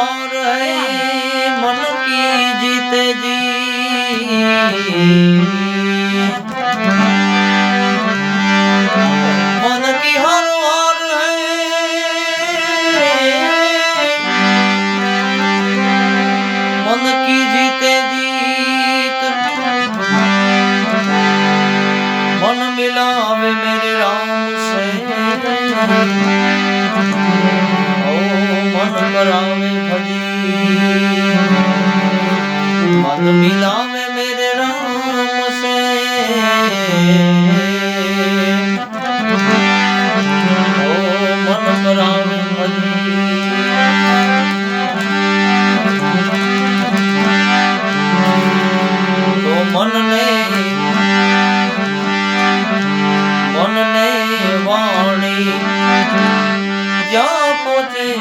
মোর মন কি জিতে জি। જો પોચી